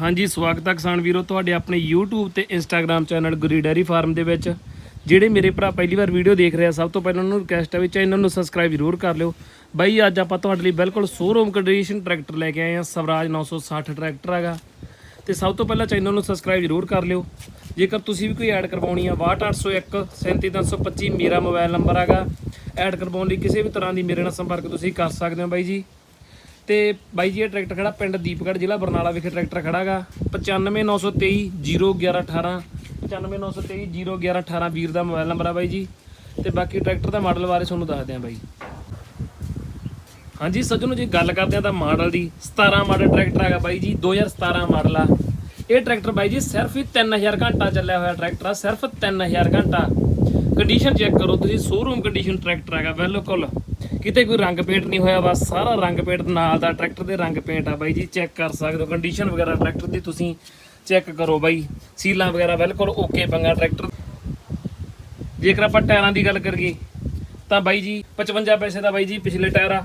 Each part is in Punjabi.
ਹਾਂਜੀ, ਸਵਾਗਤ ਹੈ ਕਿਸਾਨ ਵੀਰੋ। ਤੁਹਾਡੇ ਆਪਣੇ YouTube ਤੇ Instagram channel Guri dairy farm ਦੇ ਵਿੱਚ, ਜਿਹੜੇ ਮੇਰੇ ਭਰਾ ਪਹਿਲੀ ਵਾਰ ਵੀਡੀਓ ਦੇਖ ਰਿਹਾ, ਸਭ ਤੋਂ ਪਹਿਲਾਂ ਉਹਨਾਂ ਨੂੰ ਰਿਕਵੈਸਟ ਹੈ ਵੀ ਚੈਨਲ ਨੂੰ ਸਬਸਕ੍ਰਾਈਬ ਜ਼ਰੂਰ ਕਰ ਲਿਓ। ਬਾਈ, ਅੱਜ ਆਪਾਂ ਤੁਹਾਡੇ ਲਈ ਬਿਲਕੁਲ ਸ਼ੋਰੂਮ ਕੰਡੀਸ਼ਨ ਟਰੈਕਟਰ ਲੈ ਕੇ ਆਏ ਹਾਂ ਸਵਰਾਜ 960 ਟਰੈਕਟਰ ਹੈਗਾ। ਤੇ ਸਭ ਤੋਂ ਪਹਿਲਾਂ ਚੈਨਲ ਨੂੰ ਸਬਸਕ੍ਰਾਈਬ ਜ਼ਰੂਰ ਕਰ ਲਿਓ। ਜੇਕਰ ਤੁਸੀਂ ਵੀ ਕੋਈ ਐਡ ਕਰਵਾਉਣੀ ਆ 62801 37325 ਮੇਰਾ ਮੋਬਾਈਲ ਨੰਬਰ ਹੈਗਾ। ਐਡ ਕਰਵਾਉਣ ਲਈ ਕਿਸੇ ਵੀ ਤਰ੍ਹਾਂ ਦੀ ਮੇਰੇ ਨਾਲ ਸੰਪਰਕ ਤੁਸੀਂ ਕਰ ਸਕਦੇ ਹੋ ਬਾਈ ਜੀ। ਤੇ ਬਾਈ ਜੀ ਇਹ ਟਰੈਕਟਰ ਖੜਾ ਪਿੰਡ ਦੀਪਗੜ੍ਹ ਜ਼ਿਲ੍ਹਾ ਬਰਨਾਲਾ ਵਿਖੇ ਟਰੈਕਟਰ ਖੜਾਗਾ। 95923 01118 95923 01118 ਵੀਰ ਦਾ ਮੋਬਾਈਲ ਨੰਬਰ ਆ ਬਾਈ ਜੀ। ਤੇ ਬਾਕੀ ਟਰੈਕਟਰ ਦਾ ਮਾਡਲ ਬਾਰੇ ਤੁਹਾਨੂੰ ਦੱਸਦੇ ਆ ਬਾਈ। ਹਾਂਜੀ ਸੱਜਣੋ, ਜੇ ਗੱਲ ਕਰਦੇ ਆ ਤਾਂ ਮਾਡਲ ਦੀ 17 ਮਾਡਲ ਟਰੈਕਟਰ ਹੈਗਾ ਬਾਈ ਜੀ 2017 ਮਾਡਲ ਆ। ਇਹ ਟਰੈਕਟਰ ਬਾਈ ਜੀ ਸਿਰਫ ਹੀ 3000 ਘੰਟਾ ਚੱਲਿਆ ਹੋਇਆ ਟਰੈਕਟਰ ਆ, ਸਿਰਫ 3000 ਘੰਟਾ। ਕੰਡੀਸ਼ਨ ਚੈੱਕ ਕਰੋ, ਤੁਸੀਂ ਸ਼ੋਰੂਮ ਕੰਡੀਸ਼ਨ ਟਰੈਕਟਰ ਹੈਗਾ, ਬਿਲਕੁਲ। ਕਿਤੇ ਕੋਈ ਰੰਗ ਪੇਂਟ ਨਹੀਂ ਹੋਇਆ, ਬਸ ਸਾਰਾ ਰੰਗ ਪੇਂਟ ਨਾਲ ਦਾ ਟਰੈਕਟਰ ਦੇ ਰੰਗ ਪੇਂਟ ਆ ਬਾਈ ਜੀ ਚੈੱਕ ਕਰ ਸਕਦੇ ਹੋ। ਕੰਡੀਸ਼ਨ ਵਗੈਰਾ ਟਰੈਕਟਰ ਦੀ ਤੁਸੀਂ ਚੈੱਕ ਕਰੋ ਬਾਈ। ਸੀਲਾਂ ਵਗੈਰਾ ਬਿਲਕੁਲ ਓਕੇ ਪੰਗਾ ਟਰੈਕਟਰ ਜੇਕਰ ਆਪਾਂ ਟਾਇਰਾਂ ਦੀ ਗੱਲ ਕਰੀਏ, ਤਾਂ ਬਾਈ ਜੀ 55 ਪੈਸੇ ਦਾ ਬਾਈ ਜੀ ਪਿਛਲੇ ਟਾਇਰ ਆ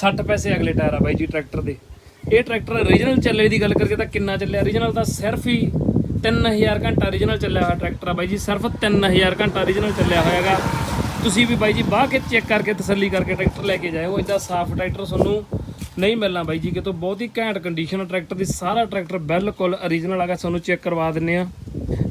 60 ਪੈਸੇ ਅਗਲੇ ਟਾਇਰ ਆ ਬਾਈ ਜੀ ਟਰੈਕਟਰ ਦੇ। ਇਹ ਟਰੈਕਟਰ ਓਰੀਜਨਲ ਚੱਲੇ ਦੀ ਗੱਲ ਕਰੀਏ ਤਾਂ ਕਿੰਨਾ ਚੱਲਿਆ? ਓਰੀਜਨਲ ਤਾਂ ਸਿਰਫ ਹੀ 3000 ਘੰਟਾ ਓਰੀਜਨਲ ਚੱਲਿਆ ਹੋਇਆ ਟਰੈਕਟਰ ਆ ਬਾਈ ਜੀ, ਸਿਰਫ 3000 ਘੰਟਾ ਓਰੀਜਨਲ ਚੱਲਿਆ ਹੋਇਆਗਾ ਤੁਸੀਂ ਵੀ ਬਾਈ ਜੀ ਬਾਹ ਕੇ ਚੈੱਕ ਕਰਕੇ ਤਸੱਲੀ ਕਰਕੇ ਟਰੈਕਟਰ ਲੈ ਕੇ ਜਾਇਓ ਇਦਾਂ ਸਾਫ਼ ਟਰੈਕਟਰ ਤੁਹਾਨੂੰ ਨਹੀਂ ਮਿਲਣਾ ਬਾਈ ਜੀ, ਕਿਤੋਂ ਬਹੁਤ ਹੀ ਘੈਂਟ ਕੰਡੀਸ਼ਨ ਆ ਟਰੈਕਟਰ ਦੀ, ਸਾਰਾ ਟਰੈਕਟਰ ਬਿਲਕੁਲ ਓਰੀਜਨਲ ਹੈਗਾ, ਤੁਹਾਨੂੰ ਚੈੱਕ ਕਰਵਾ ਦਿੰਨੇ ਆ।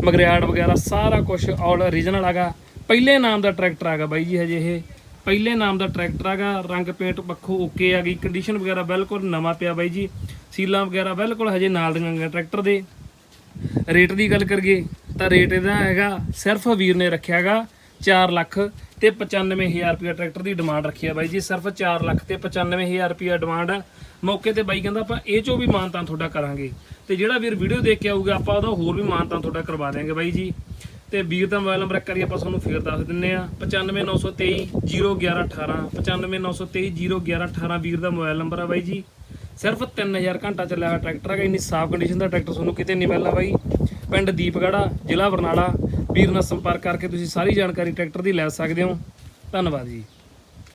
ਮਗਰਿਆੜ ਵਗੈਰਾ ਸਾਰਾ ਕੁਝ ਆਲ ਓਰੀਜਨਲ ਹੈਗਾ। ਪਹਿਲੇ ਨਾਮ ਦਾ ਟਰੈਕਟਰ ਹੈਗਾ ਬਾਈ ਜੀ ਹਜੇ ਇਹ। ਪਹਿਲੇ ਨਾਮ ਦਾ ਟਰੈਕਟਰ ਹੈਗਾ, ਰੰਗ ਪੇਂਟ ਪੱਖੋਂ ਓਕੇ ਆ ਗਈ ਕੰਡੀਸ਼ਨ ਵਗੈਰਾ ਬਿਲਕੁਲ ਨਵਾਂ ਪਿਆ ਬਾਈ ਜੀ। ਸੀਲਾਂ ਵਗੈਰਾ ਬਿਲਕੁਲ ਹਜੇ ਨਾਲ ਦੀਆਂ ਟਰੈਕਟਰ ਦੇ। ਰੇਟ ਦੀ ਗੱਲ ਕਰੀਏ ਤਾਂ ਰੇਟ ਇਹਦਾ ਹੈਗਾ, ਸਿਰਫ ਵੀਰ ਨੇ ਰੱਖਿਆ ਹੈਗਾ 4 ਲੱਖ ਤੇ 95000 ਰੁਪਏ ਟਰੈਕਟਰ ਦੀ ਡਿਮਾਂਡ ਰੱਖੀ ਆ ਬਾਈ ਜੀ, ਸਿਰਫ 4 ਲੱਖ ਤੇ 95000 ਰੁਪਏ ਡਿਮਾਂਡ ਆ। ਮੌਕੇ ਤੇ ਬਾਈ ਕਹਿੰਦਾ ਆਪਾਂ ਇਹ ਚੋਂ ਵੀ ਮਾਨਤਾਂ ਤੁਹਾਡਾ ਕਰਾਂਗੇ। ਤੇ ਜਿਹੜਾ ਵੀਰ ਵੀਡੀਓ ਦੇਖ ਕੇ ਆਊਗਾ, ਆਪਾਂ ਉਹਦਾ ਹੋਰ ਵੀ ਮਾਨਤਾਂ ਤੁਹਾਡਾ ਕਰਵਾ ਦਿਆਂਗੇ ਬਾਈ ਜੀ। ਤੇ ਵੀਰ ਦਾ ਮੋਬਾਈਲ ਨੰਬਰ ਇੱਕ ਵਾਰੀ ਆਪਾਂ ਤੁਹਾਨੂੰ ਫੇਰ ਦੱਸ ਦਿੰਨੇ ਆ। 95923 01118 95923 01118 ਵੀਰ ਦਾ ਮੋਬਾਈਲ ਨੰਬਰ ਆ ਬਾਈ ਜੀ। ਸਿਰਫ 3000 ਘੰਟਾ ਚੱਲਿਆ ਹੋਇਆ ਟਰੈਕਟਰ ਹੈਗਾ, ਇੰਨੀ ਸਾਫ਼ ਕੰਡੀਸ਼ਨ ਦਾ ਟਰੈਕਟਰ ਤੁਹਾਨੂੰ ਕਿਤੇ ਨਹੀਂ ਮਿਲਣਾ ਬਾਈ। ਪਿੰਡ ਦੀਪਗੜਾ ਜ਼ਿਲ੍ਹਾ ਬਰਨਾਲਾ। ਵੀਰ ਨਾਲ ਸੰਪਰਕ ਕਰਕੇ ਤੁਸੀਂ ਸਾਰੀ ਜਾਣਕਾਰੀ ਟਰੈਕਟਰ ਦੀ ਲੈ ਸਕਦੇ ਹੋ। ਧੰਨਵਾਦ ਜੀ।